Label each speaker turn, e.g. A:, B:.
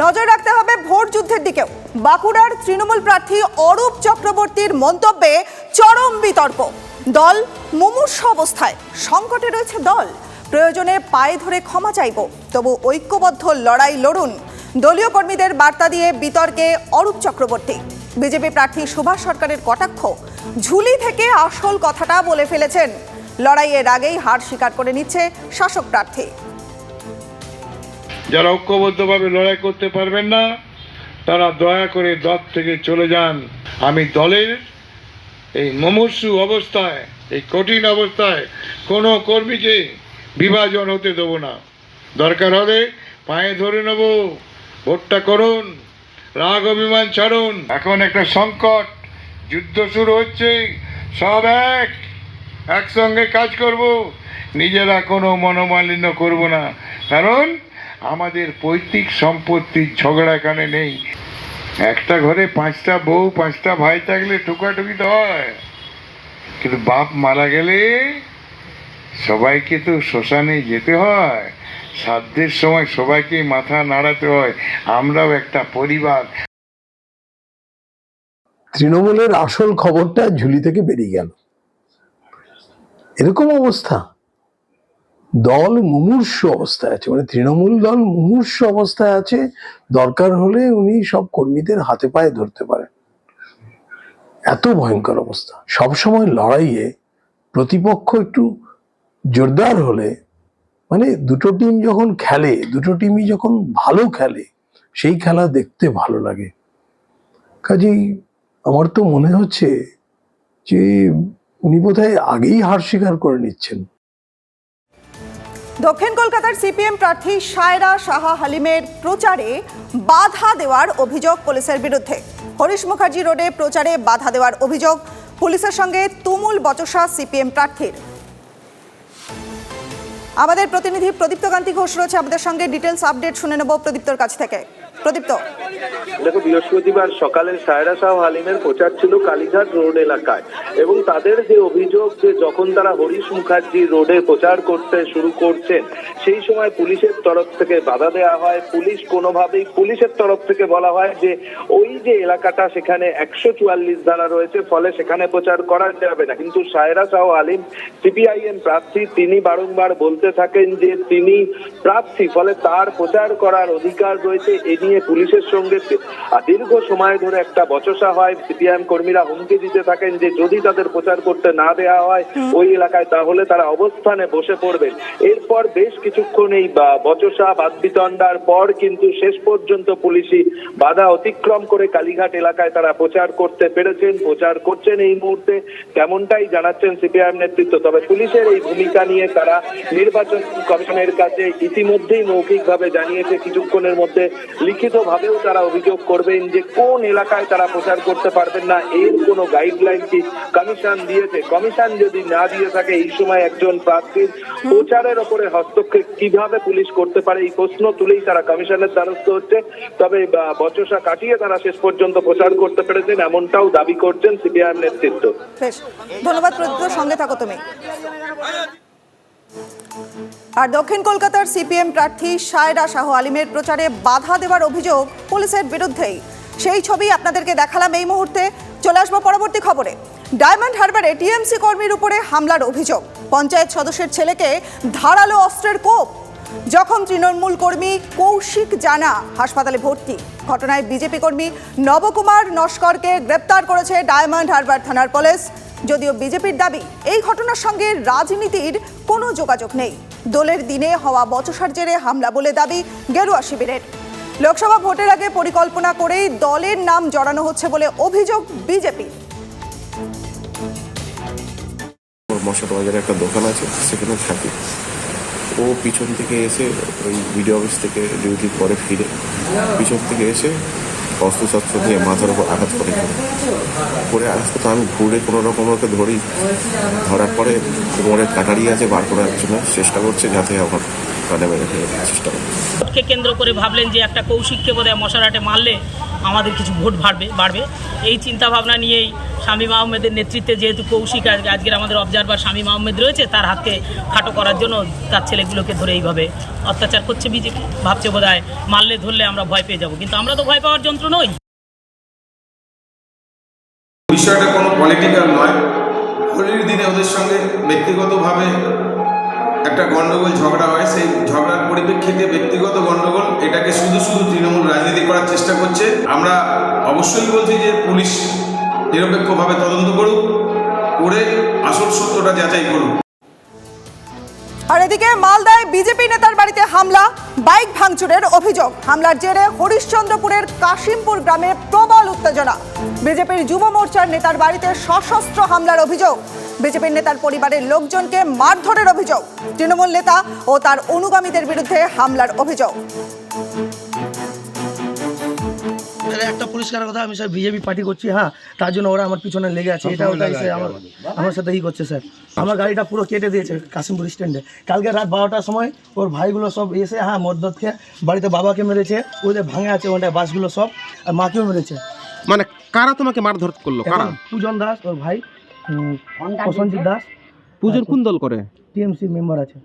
A: নজর রাখতে হবে ভোট যুদ্ধের দিকেও। বাঁকুড়ার তৃণমূল প্রার্থী অরূপ চক্রবর্তীর মন্তব্যে চরম বিতর্ক। দল মুমূর্ষ অবস্থায়। সংকটে রয়েছে দল। প্রয়োজনে পায়ে ধরে ক্ষমা চাইব। তবু ঐক্যবদ্ধ লড়াই লড়ুন। দলীয় কর্মীদের বার্তা দিয়ে বিতর্কে অরূপ চক্রবর্তী। বিজেপি প্রার্থী সুভাষ সরকারের কটাক্ষ। ঝুলি থেকে আসল কথাটা বলে ফেলেছেন। লড়াইয়ের আগেই হার স্বীকার করে নিচ্ছে শাসক প্রার্থী।
B: যারা ঐক্যবদ্ধভাবে লড়াই করতে পারবেন না, তারা দয়া করে দল থেকে চলে যান। আমি দলের এই মুমূর্ষু অবস্থায়, এই কঠিন অবস্থায় কোনো কর্মীকে বিভাজন হতে দেবো না। দরকার হলে পায়ে ধরে নেব, ভোটটা করুন, রাগ অভিমান ছাড়ুন। এখন একটা সংকট, যুদ্ধ শুরু হচ্ছে, সব এক, একসঙ্গে কাজ করব। নিজেরা কোনো মনোমালিন্য করব না। কারণ আমাদের পৈতৃক সম্পত্তির ঝগড়া এখানে নেই। একটা ঘরে পাঁচটা বউ, পাঁচটা ভাই থাকলে ঠুকাঠুকি তো হয়। কিন্তু বাপ মারা গেলে সবাইকে তো শ্মশানে যেতে হয়। সাধ্যের সময় সবাইকে মাথা নাড়াতে হয়। আমরাও একটা পরিবার।
C: তৃণমূলের আসল খবরটা ঝুলি থেকে বেরিয়ে গেল। এরকম অবস্থা। দল মুমূর্ষ অবস্থায় আছে মানে তৃণমূল দল মুমূর্ষ অবস্থায় আছে, দরকার হলে উনি সব কর্মীদের হাতে পায়ে ধরতে পারেন। এত ভয়ঙ্কর অবস্থা। সবসময় লড়াইয়ে প্রতিপক্ষ একটু জোরদার হলে মানে দুটো টিম যখন খেলে, দুটো টিমই যখন ভালো খেলে, সেই খেলা দেখতে ভালো লাগে। কাজেই আমার তো মনে হচ্ছে যে উনি বোধহয় আগেই হার স্বীকার করে নিচ্ছেন।
A: দক্ষিণ কলকাতার সিপিএম প্রার্থী সায়রা সাহা হালিমের প্রচারে বাধা দেওয়ার অভিযোগ পুলিশের বিরুদ্ধে। হরিশ মুখার্জি রোডে প্রচারে বাধা দেওয়ার অভিযোগ পুলিশের সঙ্গে তুমুল বচসা সিপিএম প্রার্থীর। আমাদের প্রতিনিধি প্রদীপ্ত কান্তি ঘোষ রয়েছে। আমাদের সঙ্গে ডিটেলস আপডেট শুনে নেব প্রদীপ্তর কাছ থেকে। প্রদীপ্ত।
D: দেখো, বৃহস্পতিবার সকালে সায়রা শাহ হালিমের প্রচার ছিল কালীঘাট রোড এলাকায় এবং তাদের যে অভিযোগ যে যখন তারা হরিশ মুখার্জি রোডে প্রচার করতে শুরু করছেন, সেই সময় পুলিশের তরফ থেকে বাধা দেওয়া হয়। পুলিশ কোনোভাবেই, পুলিশের তরফ থেকে বলা হয় যে ওই যে এলাকাটা সেখানে একশো চুয়াল্লিশ ধারা রয়েছে, ফলে সেখানে প্রচার করা যাবে না। কিন্তু সায়রা শাহ আলিম, সিপিআইএম প্রার্থী, তিনি বারংবার বলতে থাকেন যে তিনি প্রার্থী, ফলে তার প্রচার করার অধিকার রয়েছে। এ নিয়ে পুলিশের সঙ্গে দীর্ঘ সময় ধরে একটা বচসা হয়। সিপিআইএম কর্মীরা হুমকি দিতে থাকেন যে যদি তাদের প্রচার করতে না দেওয়া হয় ওই এলাকায় তাহলে তারা অবস্থানে বসে পড়বেন এরপর বেশ কিছুক্ষণ এই বচসা বাদবিতণ্ডার পর কিন্তু শেষ পর্যন্ত পুলিশি বাধা অতিক্রম করে কালীঘাট এলাকায় তারা প্রচার করতে পেরেছেন প্রচার করছেন এই মুহূর্তে। তেমনটাই জানাচ্ছেন সিপিআইএম নেতৃত্ব। তবে পুলিশের এই ভূমিকা নিয়ে তারা নির্বাচন কমিশনের কাছে ইতিমধ্যেই মৌখিকভাবে জানিয়েছে কিছুক্ষণের মধ্যে লিখিতভাবেও তারা অভিযোগ করবেন যে কোন এলাকায় তারা প্রচার করতে পারবেন না এর কোনো গাইডলাইন কি কমিশন দিয়েছে? কমিশন যদি না দিয়ে থাকে এই সময় একজন প্রার্থীর প্রচারের ওপরে হস্তক্ষেপ কীভাবে পুলিশ করতে পারে এই প্রশ্ন তুলেই তারা কমিশনের দ্বারস্থ হচ্ছে। তবে বচসা কাটিয়ে তারা শেষ পর্যন্ত প্রচার করতে পেরেছেন এমনটাও দাবি করছেন সিপিআইএম নেতৃত্ব।
A: ধন্যবাদ সঙ্গে থাকো তুমি। আর দক্ষিণ কলকাতার সিপিএম প্রার্থী সায়রা শাহ আলিমের প্রচারে বাধা দেওয়ার অভিযোগ পুলিশের বিরুদ্ধেই। সেই ছবি আপনাদেরকে দেখালাম এই মুহূর্তে। চলে আসব পরবর্তী খবরে। ডায়মন্ড হারবারে টিএমসি কর্মীর উপরে হামলার অভিযোগ। পঞ্চায়েত সদস্যের ছেলেকে ধারালো অস্ত্রের কোপ। জখম তৃণমূল কর্মী কৌশিক জানা হাসপাতালে ভর্তি। ঘটনায় বিজেপি কর্মী নবকুমার নস্করকে গ্রেপ্তার করেছে ডায়মন্ড হারবার থানার পুলিশ। যদিও বিজেপির দাবি, এই ঘটনার সঙ্গে রাজনীতির কোনো যোগাযোগ নেই। দোলের দিনে হওয়া বচসার জেরে হামলা বলে দাবি গেরুয়া শিবিরের। লোকসভা ভোটের আগে পরিকল্পনা করেই দলের নাম জড়ানো হচ্ছে বলে অভিযোগ বিজেপি
E: ওর মশাট বাজারে একটা দোকান আছে, সেখানে থাকি। ও পিছন থেকে এসে ওই বিডিও অফিস থেকে ডিউটির পরে ফিরে। পিছন থেকে এসে অস্ত্র শস্ত্র দিয়ে মাথার উপর আঘাত করে ফেলে। করে আসতে তো আমি ঘুরে কোনো রকম ওকে ধরি। ধরার পরে কোমরের কাটারি আছে, বার করার জন্য চেষ্টা করছে যাতে আমার কানে মেরে ফেলে চেষ্টা করছে।
F: কেন্দ্র করে ভাবলেন যে একটা কৌশিককে বোধ হয় মশারাটে মারলে আমাদের কিছু ভোট বাড়বে বাড়বে। এই চিন্তা ভাবনা নিয়েই শামীম আহমেদের নেতৃত্বে যেহেতু কৌশিক আজকে আজকের আমাদের অবজারভার শামীম আহমেদ রয়েছে, তার হাতকে খাটো করার জন্য তার ছেলেগুলোকে ধরে এইভাবে অত্যাচার করছে বিজেপি। ভাবছে বোধ মারলে ধরলে আমরা ভয় পেয়ে যাব। কিন্তু আমরা তো ভয় পাওয়ার যন্ত্র নই।
G: বিষয়টা কোনো পলিটিক্যাল নয়। হোলির দিনে ওদের সঙ্গে ব্যক্তিগতভাবে একটা গন্ডগোল, ঝগড়া হয়, সেই ঝগড়ার পরিপ্রেক্ষিতে ব্যক্তিগত গন্ডগোল, এটাকে শুধু শুধু তৃণমূল রাজনীতি করার চেষ্টা করছে। আমরা অবশ্যই বলছি যে পুলিশ নিরপেক্ষভাবে তদন্ত করুক, করে আসল সত্যটা যাচাই করুক।
A: আর এদিকে মালদায় বিজেপি নেতার বাড়িতে হামলা, বাইক ভাঙচুরের অভিযোগ। হামলার জেরে হরিশ্চন্দ্রপুরের কাশিমপুর গ্রামে প্রবল উত্তেজনা। বিজেপির যুব মোর্চার নেতার বাড়িতে সশস্ত্র হামলার অভিযোগ। বিজেপির নেতার পরিবারের লোকজনকে মারধরের অভিযোগ। তৃণমূল নেতা ও তার অনুগামীদের বিরুদ্ধে হামলার অভিযোগ।
H: একটা পরিষ্কার কথা আমি স্যার বিজেপি পার্টি করছি হ্যাঁ তার জন্য ওরা আমার পিছনে লেগে আছে এটা ওটাই স্যার আমার আমার সাথে ই করছে স্যার। আমার গাড়িটা পুরো কেটে দিয়েছে কাশিমপুর স্ট্যান্ডে। কালকে রাত বারোটার সময় ওর ভাইগুলো সব এসে হ্যাঁ মদ্যত খেয়ে বাড়িতে বাবাকে মেরেছে ওদের ভাঙে আছে ওটায় বাসগুলো সব আর মাকেও মেরেছে।
I: মানে কারা তোমাকে মারধর করল? কারা?
H: পূজন দাস ওর ভাই প্রসঞ্জিৎ দাস।
I: পূজন কোন দল করে?
H: টিএমসি মেম্বার আছে।